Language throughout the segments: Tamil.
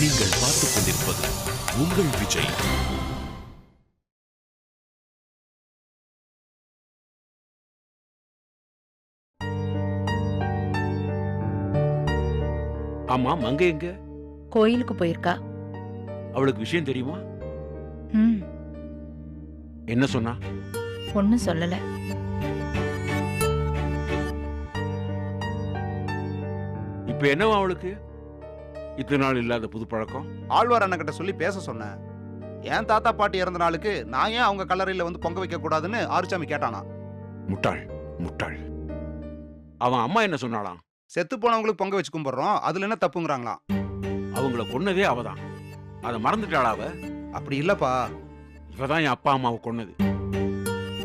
நீங்கள் பார்த்துக் கொண்டிருப்பது உங்கள் விஜய். ஆமா மங்க எங்க? கோயிலுக்கு போயிருக்கா. அவளுக்கு விஷயம் தெரியுமா? ம். என்ன சொன்னா? ஒன்னும் சொல்லல. இப்ப என்னவா அவளுக்கு? இத்தனை நாள் இல்லாத புது பழக்கம்? ஆழ்வார் அண்ணன் சொல்லி பேச சொன்னேன். என் தாத்தா பாட்டி இறந்த நாளுக்கு நான் ஏன் அவங்க கல்லறையில வந்து பொங்க வைக்க கூடாதுன்னு ஆறுசாமி கேட்டானா? முட்டாள் முட்டாள். அவன் அம்மா என்ன சொன்னாளாம் செத்து போனவங்களுக்கு பொங்க வச்சு கும்பிடுறோம் அதுல என்ன தப்புங்கிறாங்களாம்? அவங்கள கொன்னதே அவதான். அதை மறந்துட்டாளா அவ? அப்படி இல்லப்பா. இவதான் என் அப்பா அம்மாவை கொன்னது.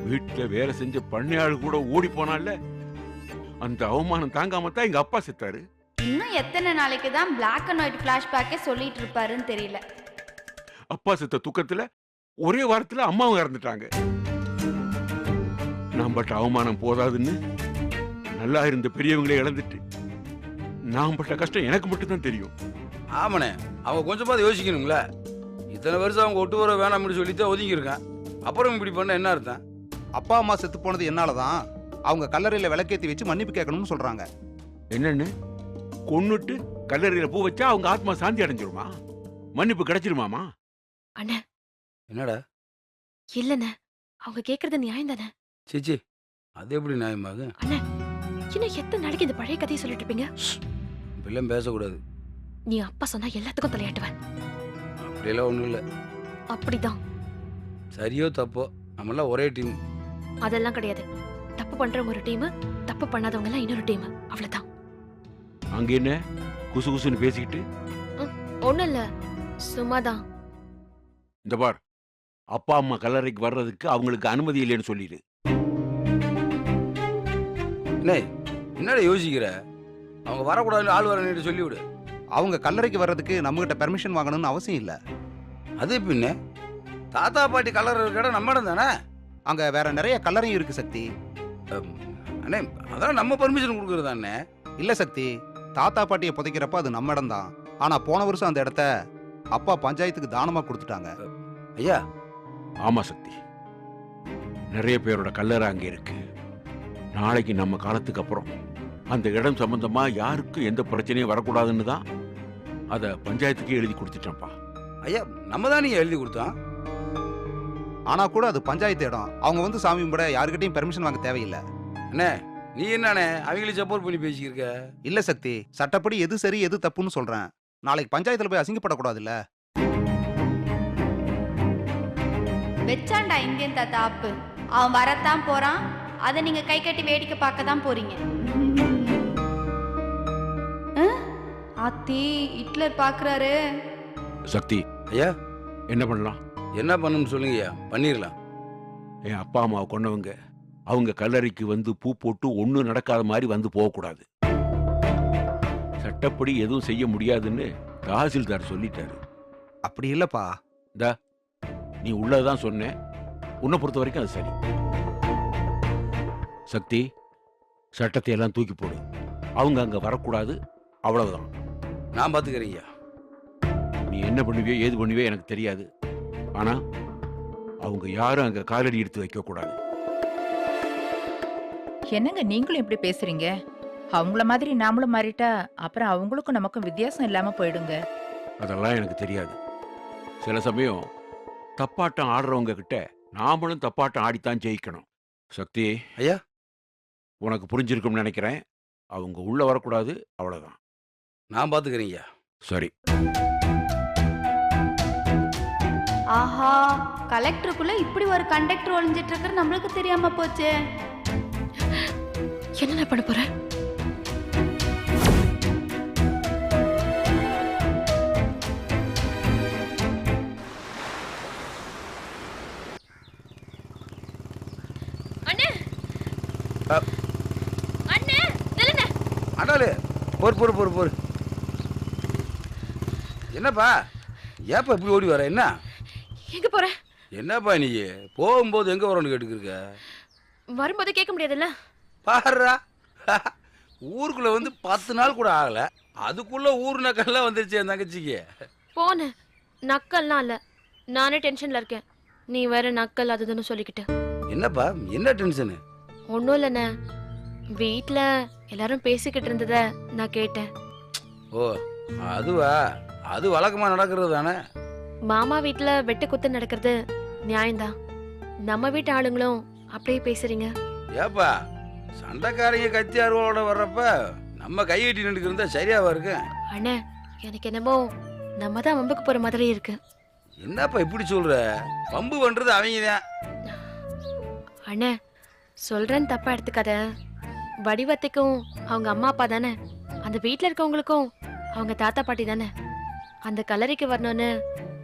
வீட்டுல வேலை செஞ்ச பண்ணையாள் கூட ஓடி போனால அந்த அவமானம் தாங்காம தான் எங்க அப்பா செத்தாரு. இன்னும் எத்தனை நாளைக்கு தான் Black அண்ட் ஒயிட் ஃப்ளாஷ்பேக்கே சொல்லிட்டு இருப்பாருன்னு தெரியல. அப்பா செத்த துக்கத்துல ஒரே வாரத்துல அம்மாவும் இறந்துட்டாங்க. நான் பட்ட அவமானம் போதாதுன்னு நல்லா இருந்த பெரியவங்களே இழந்துட்டு நான் பட்ட கஷ்டம் எனக்கு மட்டும்தான் தெரியும். ஆமாண்ணே அவங்க கொஞ்சமாவது யோசிக்கணுங்களே இத்தனை வருஷம் அவங்க ஒட்டு வர வேணாம்னு சொல்லித்தான் ஒதுங்கியிருக்கேன். அப்புறம் இப்படி பண்ண என்ன அர்த்தம்? அப்பா அம்மா செத்து போனது என்னாலதான்? அவங்க கல்லறையில விளக்கேத்தி வச்சு மன்னிப்பு கேட்கணும்னு சொல்றாங்க. என்னன்னு? கொன்னுட்டு கல்லறையில பூ வச்சா அவங்க ஆத்மா சாந்தி அடைஞ்சிருமா? மன்னிப்பு கிடைச்சிருமாமா? என்னடா? இல்லண்ணே. அவங்க கேக்குறது நியாயம் தானே சீச்சி அது எப்படி நியாயமாகும் இன்னும் எத்தனை நாளைக்கு இந்த பழைய கதையை சொல்லிட்டு இருப்பீங்க? இப்படிலாம் பேசக்கூடாது. நீ அப்பா சொன்னா எல்லாத்துக்கும் தலையாட்டுவேன். அப்படியெல்லாம் ஒன்றும் இல்லை. அப்படிதான். சரியோ தப்போ நம்மளாம் ஒரே டீம். அதெல்லாம் கிடையாது. தப்பு பண்றவங்க ஒரு டீம் தப்பு பண்ணாதவங்க எல்லாம் இன்னொரு டீம். அவ்வளவுதான். அங்க என்ன? குசு குசுன்னு பேசிக்கிட்டு? ஒண்ணும் இல்ல சும்மாதான். இந்த பார். அப்பா அம்மா கல்லறைக்கு வர்றதுக்கு அவங்களுக்கு அனுமதி இல்லைன்னு சொல்லிடு. என்ன என்னடா யோசிக்கிற? அவங்க வரக்கூடாதுன்னு ஆள் வரணுன்னு சொல்லிவிடு. அவங்க கல்லறைக்கு வர்றதுக்கு நம்ம கிட்ட பெர்மிஷன் வாங்கணும்னு அவசியம் இல்ல. அது பின்ன? தாத்தா பாட்டி கலர் இருக்கிற நம்ம இடம் தானே? அங்க வேற நிறைய கல்லறையும் இருக்கு சக்தி. அண்ணே அதான் நம்ம பர்மிஷன் கொடுக்குறது அண்ணே இல்ல சக்தி. தாத்தா பாட்டியை புதைக்கிறப்ப அது நம்ம இடம் தான் ஆனா போன வருஷம் அந்த இடத்த அப்பா பஞ்சாயத்துக்கு தானமா கொடுத்துட்டாங்க. ஐயா ஆமா சக்தி. நிறைய பேரோட கல்லறை அங்க இருக்கு. நாளைக்கு நம்ம காலத்துக்கு அப்புறம் அந்த இடம் சம்பந்தமா யாருக்கும் எந்த பிரச்சனையும் வரக்கூடாதுன்னு தான் அதை பஞ்சாயத்துக்கே எழுதி கொடுத்துட்டேன்ப்பா. ஐயா நம்ம தான் நீங்க எழுதி கொடுத்தோம்? ஆனா கூட அது பஞ்சாயத்து இடம். அவங்க வந்து சாமி கும்பிட யாருக்கிட்டையும் பெர்மிஷன் வாங்க தேவையில்லை. அண்ணே நீ என்னண்ணே அவங்களுக்கு சப்போர்ட் பண்ணி பேசிக்கிருக்க? இல்ல சக்தி சட்டப்படி எது சரி எது தப்புன்னு சொல்றேன். நாளைக்கு பஞ்சாயத்துல போய் அசிங்கப்படக்கூடாதுல்ல? வச்சாண்டா இந்தியன் தாத்தா ஆப்பு அவன் வரத்தான் போறான். அதை நீங்க கை கட்டி வேடிக்கை பார்க்க தான் போறீங்க. அஹ்? ஆத்தி ஹிட்லர் பாக்குறாரு. சக்தி. ஐயா? என்ன பண்ணலாம்? என்ன பண்ணணும்னு சொல்லுங்க ஐயா பண்ணிடலாம் என் அப்பா அம்மாவை கொன்னவங்க. அவங்க கல்லறைக்கு வந்து பூ போட்டு ஒன்றும் நடக்காத மாதிரி வந்து போகக்கூடாது. சட்டப்படி எதுவும் செய்ய முடியாதுன்னு தாசில்தார் சொல்லிட்டாரு. அப்படி இல்லப்பா. நீ உள்ளதான் சொன்ன. உன்னை பொறுத்த வரைக்கும் அது சரி. சக்தி சட்டத்தை எல்லாம் தூக்கி போடு. அவங்க அங்க வரக்கூடாது. அவ்வளவுதான். நான் பார்த்துக்கிறேன் ஐயா. நீ என்ன பண்ணுவியோ ஏது பண்ணுவியோ எனக்கு தெரியாது. ஆனா அவங்க யாரும் அங்க காலடி எடுத்து வைக்க கூடாது என்னங்க நீங்களும் இப்படி பேசுறீங்க? அவங்கள மாதிரி நாமளும் மாறிட்டா அப்புறம் அவங்களுக்கும் நமக்கும் வித்தியாசம் இல்லாம போயிடுங்க. அதெல்லாம் எனக்கு தெரியாது. சில சமயம் தப்பாட்டம் ஆடுறவங்க கிட்ட நாமளும் தப்பாட்டம் ஆடித்தான் ஜெயிக்கணும். சக்தி ஐயா. உனக்கு புரிஞ்சிருக்கும்னு நினைக்கிறேன். அவங்க உள்ள வரக்கூடாது அவ்வளவுதான். நான் பார்த்துக்கிறேன் ஐயா. சரி. ஆஹா கலெக்டருக்குள்ள இப்படி ஒரு கண்டக்டர் ஒளிஞ்சிட்டு இருக்கிறது நம்மளுக்கு தெரியாம போச்சு. என்னென்ன பண்ண போற? அடாலு! போர் போர் போர் போர். என்னப்பா? ஏப்பா இப்படி ஓடி வர? என்ன? எங்க போற? என்னப்பா நீ? போகும்போது எங்க வரணும்னு கேட்டுக்கிருக்க வரும்போது கேட்க முடியாதுல்ல? பாருடா. ஊருக்குள்ள வந்து பத்து நாள் கூட ஆகல. அதுக்குள்ள ஊர் நக்கெல்லாம் வந்துருச்சு என் தங்கச்சிக்கு. போன. நக்கல்லாம் இல்ல. நானே டென்ஷன்ல இருக்கேன். நீ வேற நக்கல் அதுதுன்னு சொல்லிக்கிட்டு. என்னப்பா? என்ன டென்ஷனு ஒன்றும் இல்லைண்ணே. வீட்ல எல்லாரும் பேசிக்கிட்டு இருந்தத நான் கேட்டேன். ஓ அதுவா? அது வழக்கமா நடக்கிறது தானே? மாமா வீட்ல வெட்டு குத்து நடக்கிறது நியாயம்தான். நம்ம வீட்டு ஆளுங்களும் அப்படியே பேசுறீங்க. ஏப்பா? சண்டைக்காரங்க கத்தி அருவாளோட வர்றப்ப நம்ம கையெட்டி நின்றுக்கு இருந்தா சரியாவா இருக்கு? அண்ணே எனக்கு என்னமோ நம்ம தான் வம்புக்கு போற மாதிரி இருக்கு. என்னப்பா இப்படி சொல்ற? பம்பு பண்றது அவங்க தான் அண்ணே சொல்றேன்னு தப்பா எடுத்துக்காத. வடிவத்துக்கும் அவங்க அம்மா அப்பா தானே. அந்த வீட்ல இருக்கவங்களுக்கும் அவங்க தாத்தா பாட்டி தானே. அந்த கல்லறைக்கு வரணும்னு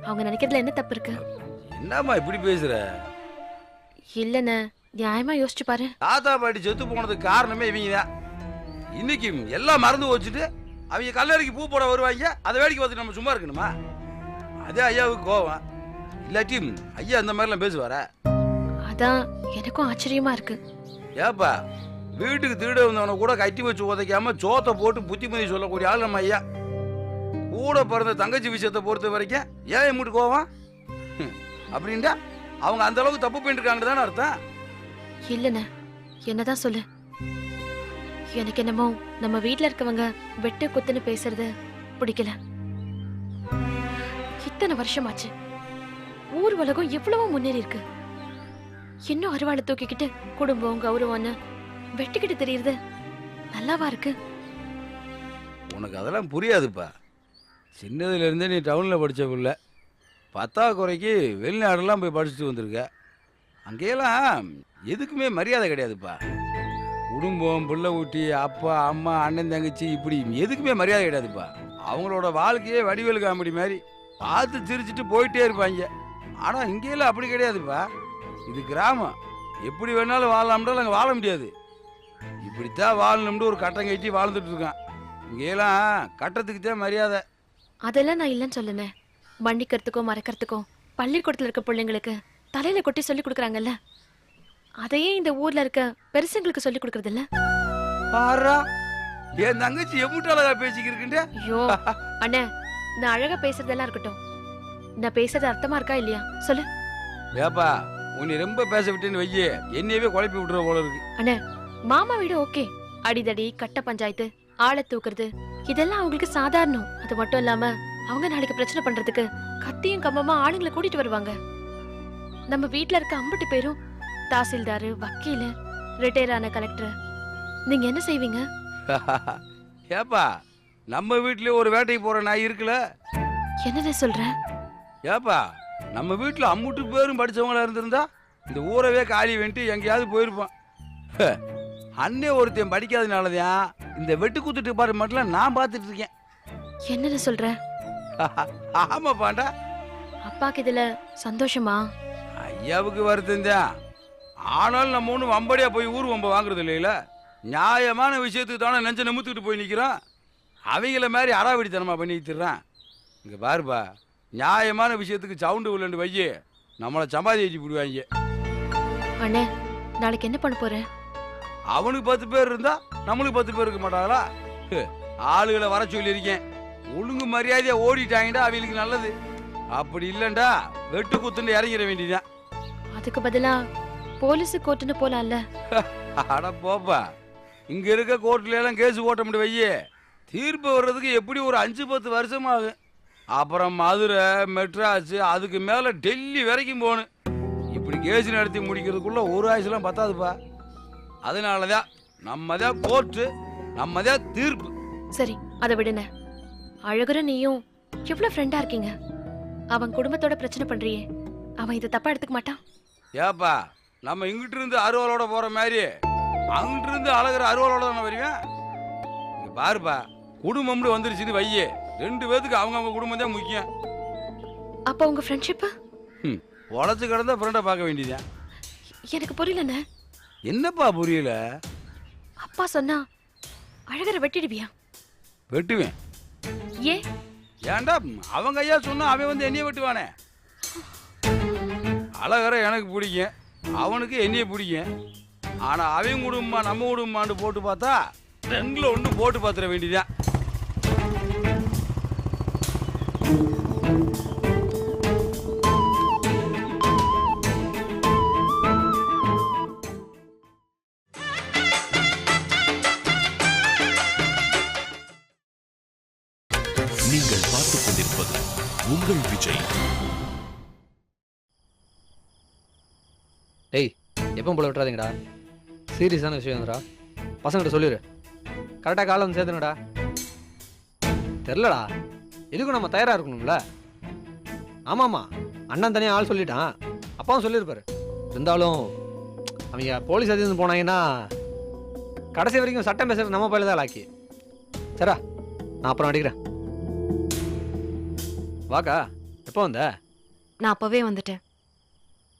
அவங்க நினைக்கிறதுல என்ன தப்பு இருக்கு? என்னம்மா இப்படி பேசுற? இல்லைண்ணே நியாயமா யோசிச்சு பாரு. தாத்தா பாட்டி செத்து போனதுக்கு காரணமே இவங்க தான் இன்னைக்கு எல்லாம் மறந்து வச்சுட்டு அவங்க கல்லறைக்கு பூ போட வருவாங்க அதை வேடிக்கை பார்த்துட்டு நம்ம சும்மா இருக்கணுமா? அதே ஐயாவுக்கு கோவம். இல்லாட்டி ஐயா இந்த மாதிரிலாம் பேசுவாரா? அதான் எனக்கும் ஆச்சரியமா இருக்கு. ஏப்பா வீட்டுக்கு திருட வந்தவனை கூட கட்டி வச்சு உதைக்காம சோத்தை போட்டு புத்திமதி சொல்லக்கூடிய ஆள் நம்ம ஐயா. கூட பிறந்த தங்கச்சி விஷயத்தை பொறுத்த வரைக்கும் ஏன் எம்முட்டு கோவம்? ஹம், அப்படின்டா அவங்க அந்த அளவுக்கு தப்பு பண்ணிருக்காங்கன்னு தானே அர்த்தம்? இல்லைண்ணே. என்னதான் சொல்லு. எனக்கு என்னமோ நம்ம வீட்டில் இருக்கவங்க வெட்டு குத்துன்னு பேசுறது பிடிக்கல. இத்தனை வருஷமாச்சு. ஊர் உலகம் எவ்வளவோ முன்னேறி இருக்கு. இன்னும் அருவாளை தூக்கிக்கிட்டு குடும்பம் கௌரவம்னு வெட்டிக்கிட்டு தெரியுறது நல்லாவா இருக்கு? உனக்கு அதெல்லாம் புரியாதுப்பா. சின்னதுலேருந்தே நீ டவுனில் படிச்ச பிள்ளை. பத்தா குறைக்கு வெளிநாடெல்லாம் போய் படிச்சுட்டு வந்திருக்க. அங்கேயெல்லாம் எதுக்குமே மரியாதை கிடையாதுப்பா. குடும்பம் பிள்ளை ஊட்டி அப்பா அம்மா அண்ணன் தங்கச்சி இப்படி எதுக்குமே மரியாதை கிடையாதுப்பா. அவங்களோட வாழ்க்கையே வடிவேலு காமெடி மாதிரி பார்த்து சிரிச்சிட்டு போயிட்டே இருப்பாங்க. ஆனால் இங்கேயெல்லாம் அப்படி கிடையாதுப்பா. இது கிராமம். எப்படி வேணாலும் வாழலாம்ன்றாலும் அங்கே வாழ முடியாது. இப்படித்தான் வாழணும்னு ஒரு கட்டம் கட்டி வாழ்ந்துட்டு இருக்கான். இங்கெல்லாம் கட்டத்துக்கு தான் மரியாதை. அதெல்லாம் நான் இல்லைன்னு சொல்லுனேன் மன்னிக்கிறதுக்கோ மறக்கிறதுக்கோ பள்ளிக்கூடத்துல இருக்க பிள்ளைங்களுக்கு தலையில கொட்டி சொல்லி கொடுக்குறாங்கல்ல. அதையே இந்த ஊர்ல இருக்க பெருசுங்களுக்கு சொல்லி கொடுக்கறது இல்ல பாரா என் தங்கச்சி எவ்வளவு அழகா பேசிக்கிருக்குன்ற ஐயோ அண்ணே நான் அழகா பேசுறதெல்லாம் இருக்கட்டும். நான் பேசுறது அர்த்தமா இருக்கா இல்லையா? சொல்லு. ஏப்பா உன்னை ரொம்ப பேச விட்டேன்னு வையே என்னையவே குழப்பி விட்டுற போல இருக்கு. மாமா வீடு ஓகே. அடிதடி கட்ட பஞ்சாயத்து ஆளை தூக்குறது இதெல்லாம் அவங்களுக்கு சாதாரணம். அது மட்டும் இல்லாம அவங்க நாளைக்கு பிரச்சனை பண்றதுக்கு கத்தியும் கம்பமா ஆளுங்களை கூட்டிட்டு வருவாங்க. நம்ம வீட்ல இருக்க அம்பட்டு பேரும் தாசில்தாரு வக்கீலு ரிட்டையர் ஆன கலெக்டர் நீங்க என்ன செய்வீங்க? ஏப்பா நம்ம வீட்லயே ஒரு வேட்டைக்கு போற நாய் இருக்குல்ல? என்னென்ன சொல்ற? ஏப்பா நம்ம வீட்டுல அம்முட்டு பேரும் படிச்சவங்களா இருந்திருந்தா இந்த ஊரவே காலி வந்துட்டு எங்கேயாவது போயிருப்பான் அண்ணே ஒருத்தன் படிக்காதனாலதான் இந்த வெட்டு குத்து டிபார்ட்மெண்ட்ல நான் பார்த்துட்டு இருக்கேன். என்னென்ன சொல்ற? ஆமாப்பாண்டா. அப்பாக்கு இதுல சந்தோஷமா? ஐயாவுக்கு வருத்தம் தான் ஆனாலும் நம்ம ஒன்றும் வம்படியா போய் ஊர் வம்ப வாங்குறது இல்லையில? நியாயமான விஷயத்துக்கு தானே நெஞ்ச நிமித்துக்கிட்டு போய் நிற்கிறோம் அவங்கள மாதிரி அடாவடித்தனமா பண்ணி வச்சிடுறான் இங்கே பாருப்பா நியாயமான விஷயத்துக்கு சவுண்டு வில்லண்டு வையே நம்மளை சமாதி வச்சு விடுவாங்க அண்ணே நாளைக்கு என்ன பண்ண போற? அவனுக்கு பத்து பேர் இருந்தா நம்மளுக்கு பத்து பேர் இருக்க மாட்டாங்களா? ஆளுகளை வர சொல்லியிருக்கேன். ஒழுங்கு மரியாதையா ஓடிட்டாங்கடா அவங்களுக்கு நல்லது. அப்படி இல்லைண்டா வெட்டு குத்துன்னு இறங்கிட வேண்டியதுதான். அதுக்கு பதிலா போலீஸ் கோர்ட்டுன்னு போலாம்ல. அட போப்பா. இங்க இருக்க கோர்ட்ல எல்லாம் கேஸ் ஓட்ட முடியும் வையே. தீர்ப்பு வர்றதுக்கு எப்படி ஒரு அஞ்சு பத்து வருஷம் ஆகும் அப்புறம் மதுரை மெட்ராஸ் அதுக்கு மேல டெல்லி வரைக்கும் போகணும். இப்படி கேஸ் நடத்தி முடிக்கிறதுக்குள்ள ஒரு ஆயுசுலாம் பத்தாதுப்பா. அதனாலதான் நம்ம தான் கோர்ட்டு நம்ம தான் தீர்ப்பு. சரி அதை விடுன. அழகுற நீயும் எவ்வளவு ஃப்ரெண்டா இருக்கீங்க? அவன் குடும்பத்தோட பிரச்சனை பண்றியே. அவன் இதை தப்பா எடுத்துக்க மாட்டான். ஏப்பா நம்ம இங்கிட்டு இருந்து அருவாளோட போற மாதிரி அங்கிட்டு இருந்து அழகிற அருவாளோட தானே வருவேன் இங்க பாருப்பா குடும்பம்னு வந்துருச்சுன்னு வையே. ரெண்டு பேத்துக்கு அவங்கவங்க குடும்பம் தான் முக்கியம். அப்ப உங்க ஃப்ரெண்ட்ஷிப் உழைச்சு கிடந்தா ஃப்ரெண்டை பார்க்க வேண்டியதுதான் எனக்கு புரியலண்ணே. என்னப்பா புரியல? அப்பா சொன்னா அழகரை வெட்டிடுவியா? வெட்டுவேன். ஏன் ஏன்டா அவங்க ஐயா சொன்னா அவன் வந்து என்னைய வெட்டுவானே? அழகர எனக்கு பிடிக்கும். அவனுக்கு என்னைய பிடிக்கும். ஆனால் அவன் குடும்பமா நம்ம குடும்பமான்னு போட்டு பார்த்தா ரெண்டில் ஒன்று போட்டு பார்த்துட வேண்டியதுதான். எப்பவும் போல விட்டுறாதீங்கடா. சீரியஸான விஷயம்டா பசங்கிட்ட சொல்லிடு கரெக்டாக காலை வந்து சேர்த்துனடா தெரிலடா. எதுக்கும் நம்ம தயாராக இருக்கணும்ல? ஆமாம்மா அண்ணன் தனியாக ஆள் சொல்லிட்டான். அப்பாவும் சொல்லியிருப்பாரு இருந்தாலும் அவங்க போலீஸ் அதிர்ந்து போனாங்கன்னா கடைசி வரைக்கும் சட்டம் பேசுறது நம்ம பயில தான் லாக்கி. சரா நான் அப்புறம் அடிக்கிறேன். வாக்கா. எப்போ வந்த? நான் அப்போவே வந்துட்டேன்.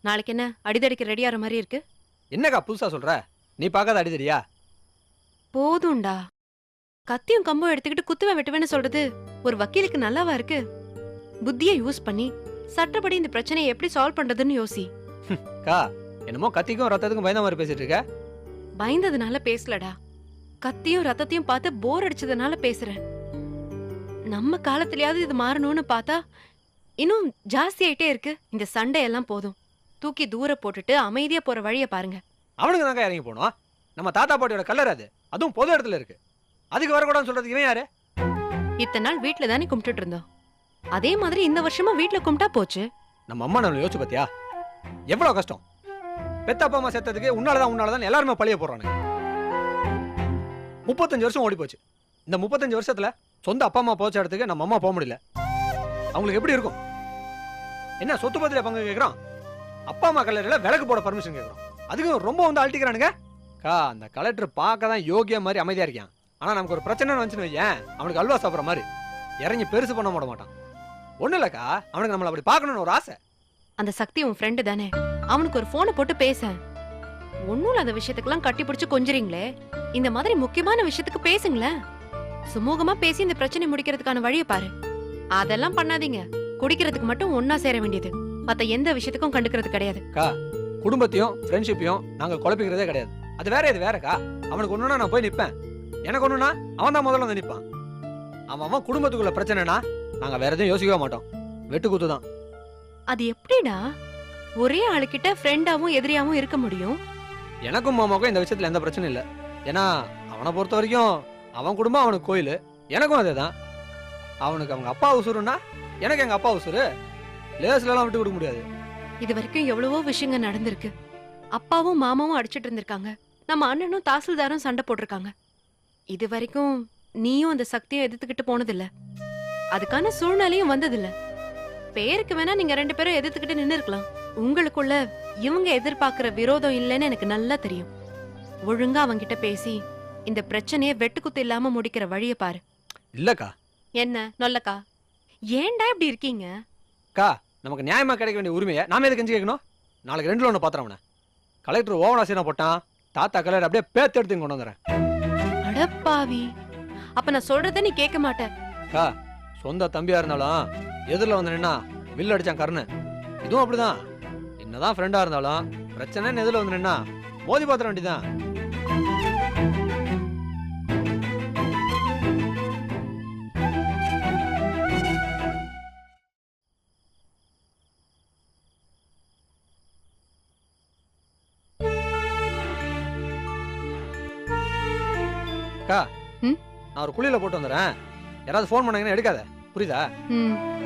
நாளைக்கு என்ன? அடிதடிக்க ரெடி ஆகிற மாதிரி இருக்கு? என்னக்கா புதுசாக சொல்கிற நீ பார்க்காத அடிதடியா போதும்டா. கத்தியும் கம்பும் எடுத்துக்கிட்டு குத்துவேன் வெட்டுவேன்னு சொல்றது ஒரு வக்கீலுக்கு நல்லாவா இருக்கு? புத்தியை யூஸ் பண்ணி சட்டப்படி இந்த பிரச்சனையை எப்படி சால்வ் பண்றதுன்னு யோசி. அக்கா என்னமோ கத்திக்கும் ரத்தத்துக்கும் பயந்த மாதிரி பேசிட்டு இருக்க? பயந்ததுனால பேசலடா. கத்தியும் ரத்தத்தையும் பார்த்து போர் அடிச்சதுனால பேசுறேன். நம்ம காலத்துலயாவது இது மாறணும்னு பார்த்தா இன்னும் ஜாஸ்தி ஆயிட்டே இருக்கு. இந்த சண்டை எல்லாம் போதும். தூக்கி தூர போட்டுட்டு அமைதியா போற வழிய பாருங்க. அவனுக்கு தாங்க இறங்கி போனோம். நம்ம தாத்தா பாட்டியோட கல்லர் அது. அதுவும் பொது இடத்துல இருக்கு. அதுக்கு வரக்கூடாதுன்னு சொல்றதுக்கு இவன் யாரு? இத்தனை நாள் வீட்ல தானே கும்பிட்டுட்டு இருந்தோம். அதே மாதிரி இந்த வருஷமா வீட்ல கும்பிட்டா போச்சு. நம்ம அம்மா நம்மள யோசிச்சு பாத்தியா? எவ்வளவு கஷ்டம். பெத்த அப்பா அம்மா செத்ததுக்கு உன்னாலதான் உன்னாலதான் எல்லாருமே பழிய போடுறானுங்க. முப்பத்தஞ்சு வருஷம் ஓடி போச்சு. இந்த முப்பத்தஞ்சு வருஷத்துல சொந்த அப்பா அம்மா போச்ச இடத்துக்கு நம்ம அம்மா போக முடியல. அவங்களுக்கு எப்படி இருக்கும்? என்ன சொத்து பத்திர பங்கு கேக்குறோம் அப்பா அம்மா கல்லறையில் விளக்கு போட பர்மிஷன் கேட்குறோம் அதுக்கு ரொம்ப வந்து அழட்டிக்கிறானுங்க கா அந்த கலெக்டர் பார்க்க தான் யோகியா மாதிரி அமைதியா இருக்கான் ஆனா நமக்கு ஒரு பிரச்சனை வந்துச்சுன்னு வையேன் அவனுக்கு அல்வா சாப்பிட்ற மாதிரி. இறங்கி பெருசு பண்ண மாட மாட்டான். ஒன்றும் இல்லக்கா அவனுக்கு நம்மளை அப்படி பார்க்கணும்னு ஒரு ஆசை. அந்த சக்தி உன் ஃப்ரெண்டு தானே. அவனுக்கு ஒரு ஃபோனை போட்டு பேச. ஒன்றும் இல்லாத விஷயத்துக்கெல்லாம் கட்டி பிடிச்சி கொஞ்சுறீங்களே. இந்த மாதிரி முக்கியமான விஷயத்துக்கு பேசுங்களேன். சுமூகமா பேசி இந்த பிரச்சனை முடிக்கிறதுக்கான வழியை பாரு. அதெல்லாம் பண்ணாதீங்க. குடிக்கிறதுக்கு மட்டும் ஒன்னா சேர வேண்டியது. மத்த எந்த விஷயத்துக்கும் கண்டுக்கிறது கிடையாது. குடும்பத்தையும் ஃப்ரெண்ட்ஷிப்பையும் நாங்க குழப்பிக்கிறதே கிடையாது. அது வேற இது வேறக்கா. அவனுக்கு ஒண்ணுனா நான் போய் நிப்பேன். எனக்கு ஒண்ணுனா அவன் தான் முதல்ல வந்து நிப்பான். அவன் அவன் குடும்பத்துக்குள்ள பிரச்சனைனா நாங்க வேற எதுவும் யோசிக்கவே மாட்டோம். வெட்டு குத்து தான். அது எப்படிடா ஒரே ஆளுகிட்ட ஃப்ரெண்டாவும் எதிரியாவும் இருக்க முடியும். எனக்கும் மாமாவுக்கும் இந்த விஷயத்துல எந்த பிரச்சனையும் இல்லை. ஏன்னா அவனை பொறுத்த வரைக்கும் அவன் குடும்பம் அவனுக்கு கோயில். எனக்கும் அதே தான் அவனுக்கு அவங்க அப்பா உசுருன்னா எனக்கு எங்க அப்பா உசுரு. லேஸ்ல எல்லாம் விட்டு கொடுக்க முடியாது. இது வரைக்கும் எவ்வளவோ விஷயங்கள் நடந்திருக்கு. அப்பாவும் மாமாவும் அடிச்சிட்டு இருந்திருக்காங்க. நம்ம அண்ணனும் தாசில்தாரும் சண்டை போட்டிருக்காங்க. இது வரைக்கும் நீயும் அந்த சக்தியை எதிர்த்துக்கிட்டு போனதில்ல. அதுக்கான சூழ்நிலையும் வந்ததில்ல. பேருக்கு வேணா நீங்க ரெண்டு பேரும் எதிர்த்துக்கிட்டு நின்னு இருக்கலாம் உங்களுக்குள்ள இவங்க எதிர்பார்க்கிற விரோதம் இல்லைன்னு எனக்கு நல்லா தெரியும். ஒழுங்கா அவங்கிட்ட பேசி இந்த பிரச்சனையை வெட்டுக்குத்து இல்லாம முடிக்கிற வழிய பாரு. இல்லக்கா. என்ன? நல்லக்கா. ஏன்டா இப்படி இருக்கீங்க? அக்கா நமக்கு நியாயமா கிடைக்க வேண்டிய உரிமையை நாம எதுக்கு கெஞ்சி கேட்கணும்? நாளைக்கு ரெண்டுல ஒன்று பாத்திரம் அவனை. கலெக்டர் ஓவனாசீனா போட்டான் தாத்தா கலர் அப்படியே பேத்து எடுத்து கொண்டு வந்துடுறேன். அடப்பாவி அப்ப நான் சொல்றத நீ கேட்க மாட்ட. அக்கா சொந்த தம்பியா இருந்தாலும் எதிரில் வந்து நின்னா வில் அடிச்சான் கருணு. இதுவும் அப்படிதான். என்னதான் ஃப்ரெண்டா இருந்தாலும் பிரச்சனைன்னு எதிரில் வந்து நின்னா மோதி பாத்திர வேண்டியதான் நான் ஒரு குழியில போட்டு வந்துடுறேன். யாராவது ஃபோன் பண்ணாங்கன்னா எடுக்காத. புரியுதா? ம்.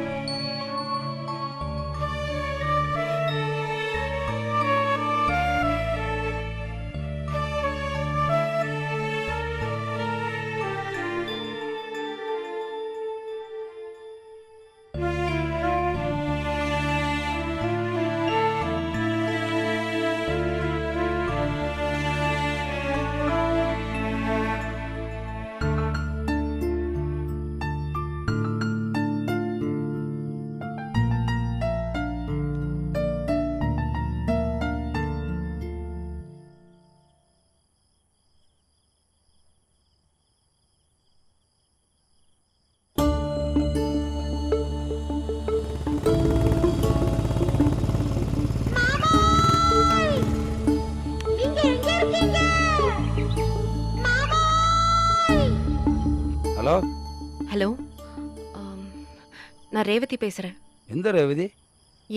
நான் ரேவதி பேசுறேன். எந்த ரேவதி?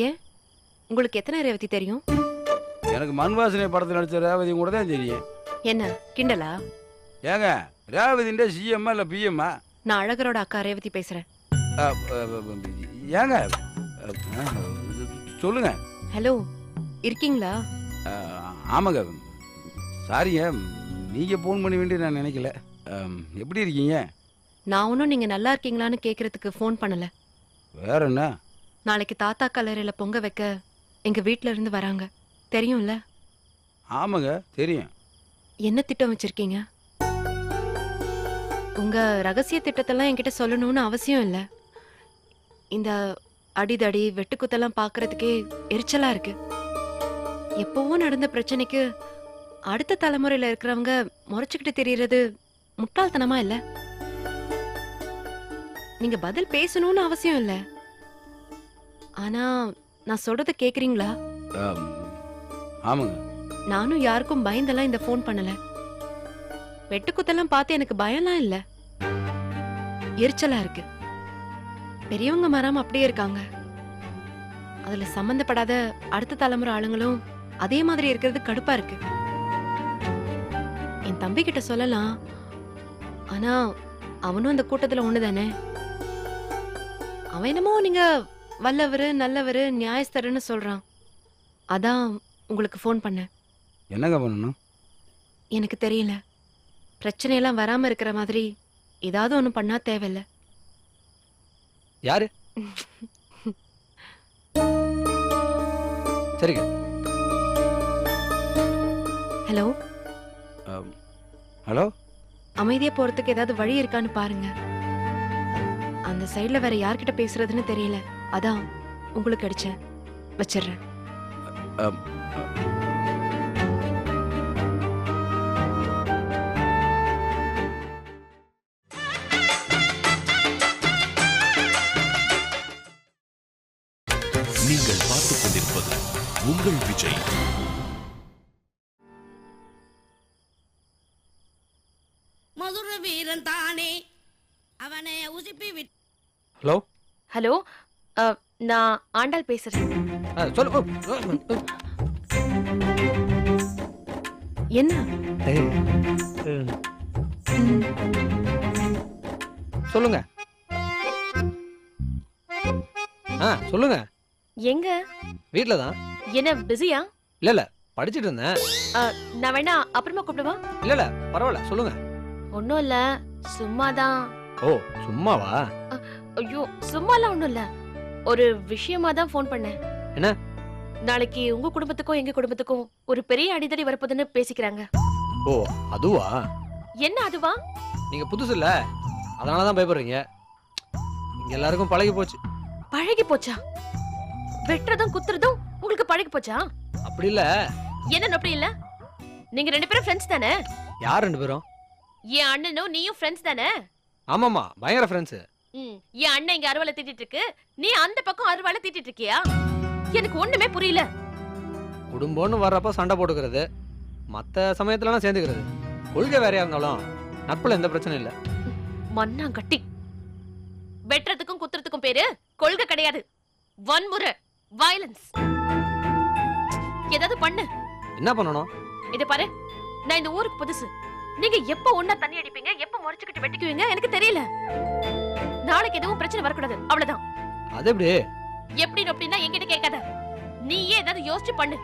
ஏன்? உங்களுக்கு எத்தனை ரேவதி தெரியும்? எனக்கு மண் வாசனை படத்தில் நடிச்ச ரேவதி கூட தான் தெரியும். என்ன? கிண்டலா? ஏங்க ரேவதின்ற சிஎம்மா இல்லை பிஎம்மா நான் அழகரோட அக்கா ரேவதி பேசுறேன். ஏங்க சொல்லுங்க. ஹலோ இருக்கீங்களா? ஆமாங்க. சாரிங்க நீங்கள் ஃபோன் பண்ண வேண்டிய நான் நினைக்கல. எப்படி இருக்கீங்க? நான் ஒன்றும் நீங்க நல்லா இருக்கீங்களான்னு கேட்கறதுக்கு ஃபோன் பண்ணல. வேற என்ன? நாளைக்கு தாத்தா கல்லறையில பொங்க வைக்க எங்க வீட்ல இருந்து வராங்க. தெரியும்ல? ஆமாங்க தெரியும். என்ன திட்டம் வச்சிருக்கீங்க? உங்க ரகசிய திட்டத்தெல்லாம் என்கிட்ட சொல்லணும்னு அவசியம் இல்ல. இந்த அடிதடி வெட்டுக்குத்தெல்லாம் பார்க்கறதுக்கே எரிச்சலா இருக்கு. எப்பவும் நடந்த பிரச்சனைக்கு அடுத்த தலைமுறையில இருக்கிறவங்க முறைச்சுக்கிட்டு தெரியறது முட்டாள்தனமா இல்ல? நீங்க பதில் பேசணும்னு அவசியம் இல்ல. ஆனா நான் சொல்றத கேக்குறீங்களா? ஆமாங்க. நானும் யாருக்கும் பயந்தெல்லாம் இந்த ஃபோன் பண்ணல. வெட்டுக்குத்தெல்லாம் பார்த்து எனக்கு பயம்லாம் இல்ல. எரிச்சலா இருக்கு. பெரியவங்க மறாம அப்படியே இருக்காங்க. அதுல சம்பந்தப்படாத அடுத்த தலைமுறை ஆளுங்களும் அதே மாதிரி இருக்கிறது கடுப்பா இருக்கு. என் தம்பி கிட்ட சொல்லலாம். ஆனா அவனும் அந்த கூட்டத்துல ஒண்ணுதானே? அவன் என்னமோ நீங்க வல்லவரு நல்லவரு நியாயஸ்தருன்னு சொல்றான். அதான் உங்களுக்கு ஃபோன் பண்ணேன். என்னங்க பண்ணணும்? எனக்கு தெரியல. பிரச்சனையெல்லாம் வராம இருக்கிற மாதிரி ஏதாவது ஒண்ணு பண்ணா தேவையில்ல. யாரு? சரிங்க. ஹலோ? ஹலோ? அமைதியா போறதுக்கு ஏதாவது வழி இருக்கான்னு பாருங்க. அந்த சைடுல வேற யார்கிட்ட பேசுறதுன்னு தெரியல. அதான் உங்களுக்கு அடிச்சேன் வச்சிடுறேன். அம், நீங்கள் பார்த்துக் கொண்டிருப்பது உங்கள் விஜய். மதுர வீரன் தானே அவனை உசுப்பி விட்டு ஹலோ? ஹலோ நான் ஆண்டாள் பேசுறேன். ஆ, சொல்லு. என்ன? சொல்லுங்க. ஆ சொல்லுங்க. எங்க? வீட்ல தான் என்ன பிஸியா? இல்ல இல்ல படிச்சிட்டு இருந்தேன். நான் வேணா அப்புறமா கூப்பிடுவா? இல்ல இல்ல பரவாயில்ல சொல்லுங்க. ஒன்னும் இல்ல சும்மாதான். ஓ சும்மாவா? ஐயோ சும்மாலாம் ஒண்ணும் இல்ல. ஒரு விஷயமா தான் ஃபோன் பண்ணேன். என்ன? நாளைக்கு உங்க குடும்பத்துக்கும் எங்க குடும்பத்துக்கும் ஒரு பெரிய அடிதடி வரப்போகுதுன்னு பேசிக்கிறாங்க. ஓ அதுவா? என்ன அதுவா? நீங்க புதுசு இல்ல? அதனால தான் பயப்படுறீங்க. இங்க எல்லாருக்கும் பழகி போச்சு. பழகி போச்சா? வெட்டுறதும் குத்துறதும் உங்களுக்கு பழகி போச்சா? அப்படி இல்ல. என்ன அப்படி இல்ல? நீங்க ரெண்டு பேரும் ஃப்ரெண்ட்ஸ் தானே? யார் ரெண்டு பேரும்? என் அண்ணனும் நீயும் ஃப்ரெண்ட்ஸ் தானே? ஆமாமா பயங்கர ஃப்ரெண்ட்ஸ் ம், என் அண்ணன் இங்க அருவாளை தீட்டிட்டு இருக்கு நீ அந்த பக்கம் அருவாளை தீட்டிட்டு இருக்கியா எனக்கு ஒண்ணுமே புரியல. குடும்பம்னு வர்றப்ப சண்டை போட்டுக்கிறது மத்த சமயத்துலலாம் சேர்ந்துக்கிறது. கொள்கை வேறையா இருந்தாலும் நட்புல எந்த பிரச்சனையும் இல்ல. மண்ணாங்கட்டி. வெட்டுறதுக்கும் குத்துறதுக்கும் பேரு கொள்கை கிடையாது. வன்முறை வயலன்ஸ் ஏதாவது பண்ணு. என்ன பண்ணணும்? இத பாரு நான் இந்த ஊருக்கு புதுசு. நீங்க எப்ப ஒண்ணா தண்ணி அடிப்பீங்க? எப்ப முறைச்சுக்கிட்டு வெட்டிக்குவீங்க? எனக்கு தெரியல. நாளைக்கு எதுவும் பிரச்சனை வரக்கூடாது. அவ்வளவுதான். அது எப்படி? எப்படி அப்படின்னா என்கிட்ட கேட்காத. நீயே ஏதாவது யோசிச்சு பண்ணு.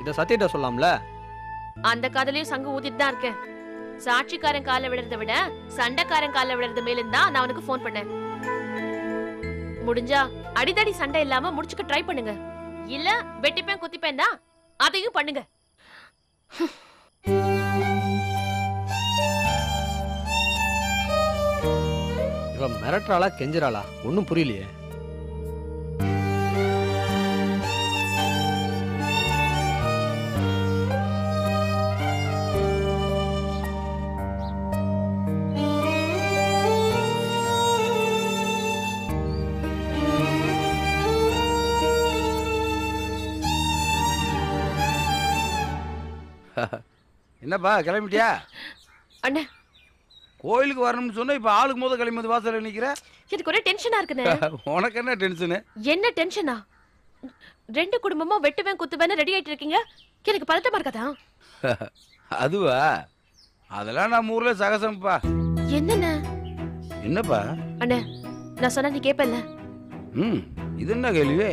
இத சத்தியிட்ட சொல்லலாம்ல அந்த காதலையும் சங்கு ஊதிட்டு தான் இருக்கேன். சாட்சிக்காரன் கால விழுறத விட சண்டைக்காரன் கால விழுறது மேலும் தான் நான் அவனுக்கு ஃபோன் பண்ணேன். முடிஞ்சா அடிதடி சண்டை இல்லாம முடிச்சுக்க ட்ரை பண்ணுங்க. இல்ல வெட்டிப்பேன் குத்திப்பேன் தான். அதையும் பண்ணுங்க. இவ மிரட்டுறாளா கெஞ்சுறாளா? ஒன்னும் புரியலையே. என்னப்பா கிளம்பிட்டியா? அண்ணே கோயிலுக்கு வரணும்னு சொன்னா இப்ப ஆளுக்கு முத கிளம்பி வந்து வாசல்ல நிக்கிற? எனக்கு ஒரே டென்ஷனா இருக்குண்ணே. உனக்கு என்ன டென்ஷனு என்ன டென்ஷனா ரெண்டு குடும்பமா வெட்டுவேன் குத்துவேன்னு ரெடி ஆயிட்டு இருக்கீங்க? எனக்கு பதட்டமா இருக்காதா? அதுவா? அதெல்லாம் நம்ம ஊர்ல சகசம்ப்பா. என்னண்ணே? என்னப்பா? அண்ணே நான் சொன்னா நீ கேப்பல்ல. ம் இது என்ன கேள்வி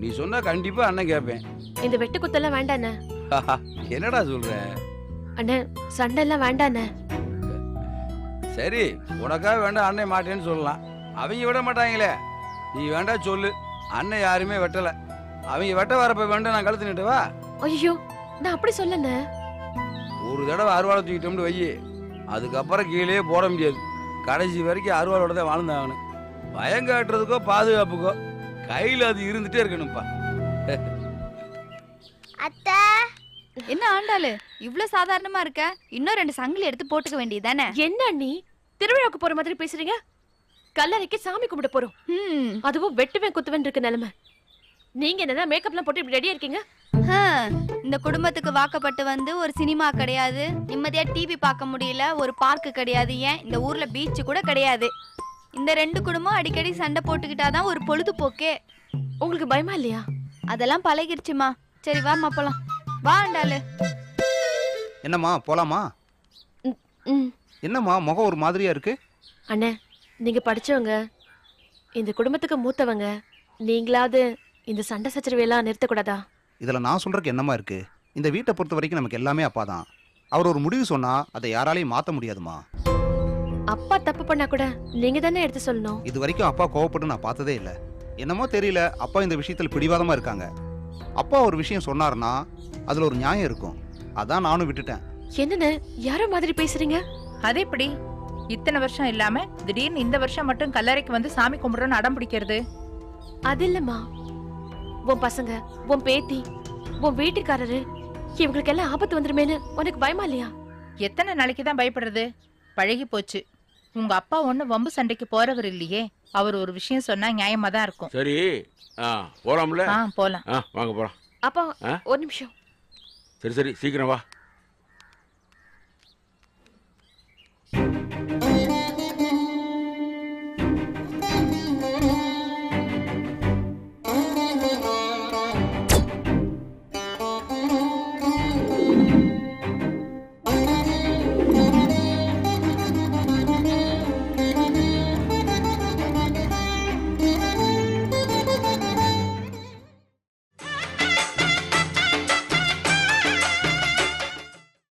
நீ சொன்னா கண்டிப்பா அண்ணன் கேட்பேன் இந்த வெட்டு குத்தெல்லாம் வேண்டாண்ணே. என்னடா சொல்ற? அண்ணே சண்டை எல்லாம் வேண்டாண்ணே. சரி உனக்காக வேண்டாம் அண்ணன் மாட்டேன்னு சொல்லலாம். அவங்க விட மாட்டாங்களே. நீ வேண்டாம் சொல்லு. அண்ணன் யாருமே வெட்டல. அவங்க வெட்ட வரப்ப வேண்டாம் நான் கழுத்து நிட்டுவா ஐயோ நான் அப்படி சொல்லண்ணே ஒரு தடவை அருவாளை தூக்கிட்டோம்னு வை அதுக்கப்புறம் கீழே போட முடியாது. கடைசி வரைக்கும் அருவாளோட தான் வாழ்ந்தாகணும். பயம் காட்டுறதுக்கோ பாதுகாப்புக்கோ கையில் அது இருந்துட்டே இருக்கணும்ப்பா. அத்தை என்ன ஆண்டாளு? இவ்ளோ சாதாரணமா இருக்க? இன்னும் ரெண்டு சங்கிலி எடுத்து போட்டுக்க வேண்டியதானே என்ன அண்ணி திருவிழாவுக்கு போற மாதிரி பேசுறீங்க? கல்லறைக்கு சாமி கும்பிட போறோம். ம் அதுவும் வெட்டுவேன் குத்துவேன் இருக்கு நிலைமை. நீங்க என்னன்னா மேக்கப்லாம் போட்டு இப்படி ரெடியா இருக்கீங்க? இந்த குடும்பத்துக்கு வாக்கப்பட்டு வந்து ஒரு சினிமா கிடையாது. நிம்மதியா டிவி பார்க்க முடியல ஒரு பார்க் கிடையாது. ஏன்? இந்த ஊர்ல பீச் கூட கிடையாது. இந்த ரெண்டு குடும்பம் அடிக்கடி சண்டை போட்டுக்கிட்டாதான் ஒரு பொழுதுபோக்கே. உங்களுக்கு பயமா இல்லையா? அதெல்லாம் பழகிருச்சுமா. சரி வாம்மா போலாம். வா ஆண்டாளு என்னம்மா போலாமா? என்னம்மா முகம் ஒரு மாதிரியா இருக்கு? அண்ணே நீங்க படிச்சவங்க இந்த குடும்பத்துக்கு மூத்தவங்க நீங்களாவது இந்த சண்டை சச்சரவையெல்லாம் நிறுத்தக்கூடாதா? இதுல நான் சொல்றதுக்கு என்னம்மா இருக்கு? இந்த வீட்டை பொறுத்த வரைக்கும் நமக்கு எல்லாமே அப்பா தான் அவர் ஒரு முடிவு சொன்னா அதை யாராலையும் மாத்த முடியாதுமா அப்பா தப்பு பண்ணா கூட நீங்க தானே எடுத்து சொல்லணும். இது வரைக்கும் அப்பா கோவப்பட்டு நான் பார்த்ததே இல்லை. என்னமோ தெரியல அப்பா இந்த விஷயத்துல பிடிவாதமா இருக்காங்க. அப்பா ஒரு விஷயம் சொன்னாருன்னா அதுல ஒரு நியாயம் இருக்கும். அதான் நானும் விட்டுட்டேன். என்னண்ணே யாரோ மாதிரி பேசுறீங்க? அது எப்படி? இத்தனை வருஷம் இல்லாம திடீர்னு இந்த வருஷம் மட்டும் கல்லறைக்கு வந்து சாமி கும்பிடுறோன்னு அடம் பிடிக்கிறது. அது இல்லம்மா உன் பசங்க உன் பேத்தி உன் வீட்டுக்காரரு இவங்களுக்கு எல்லாம் ஆபத்து வந்துருமேன்னு உனக்கு பயமா இல்லையா? எத்தனை நாளைக்கு தான் பயப்படுறது? பழகி போச்சு. உங்க அப்பா ஒண்ணு வம்பு சண்டைக்கு போறவர் இல்லையே. அவர் ஒரு விஷயம் சொன்னா நியாயமா தான் இருக்கும். சரி. போலாம்ல? போலாம். வாங்க போலாம். அப்பா? ஒரு நிமிஷம். சரி சரி சீக்கிரம் வா.